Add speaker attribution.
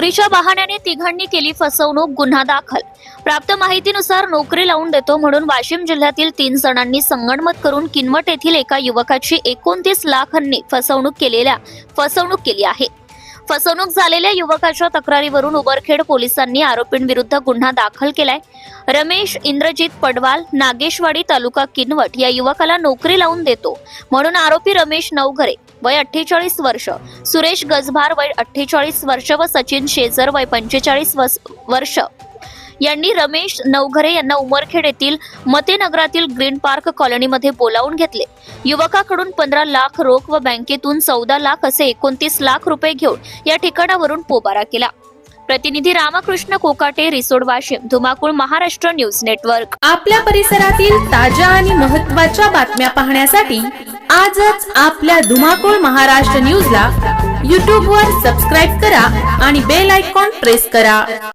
Speaker 1: नोकरीच्या बहाण्याने तिघांनी केली फसवणूक गुन्हा दाखल. प्राप्त माहितीनुसार नोकरी लावून देतो म्हणून वाशिम जिल्ह्यातील तीन जणांनी संगणमत करून किनवट येथील एका युवकाची एकोणतीस लाखांनी फसवणूक केलेल्या फसवणूक केली आहे. फसवणूक झालेल्या युवकाच्या तक्रारीवरून उबरखेड पोलिसांनी आरोपींविरुद्ध गुन्हा दाखल केलाय. रमेश इंद्रजित पडवाल नागेशवाडी तालुका किनवट या युवकाला नोकरी लावून देतो म्हणून आरोपी रमेश नवघरे वय अठ्ठेचाळीस वर्ष सुरेश गजभार वय अठ्ठेचाळीस वर्ष व सचिन शेजर वय पंचेचाळीस वर्ष. यांनी रमेश नवघरे यांना उमरखेड येथील मतेनगरातील ग्रीन पार्क कॉलनीमध्ये बोलावून घेतले. युवकाकडून पंधरा लाख रोख व बँकेतून चौदा लाख असे एकोणतीस लाख रुपये घेऊन या ठिकाणावरून पोबारा केला. प्रतिनिधी रामकृष्ण कोकाटे रिसोड वाशिम धुमाकूळ महाराष्ट्र न्यूज नेटवर्क.
Speaker 2: आपल्या परिसरातील ताज्या आणि महत्त्वाच्या बातम्या पाहण्यासाठी आजच आपल्या धुमाकूळ महाराष्ट्र न्यूजला यूट्यूबवर वर सबस्क्राईब करा आणि बेल आयकॉन प्रेस करा.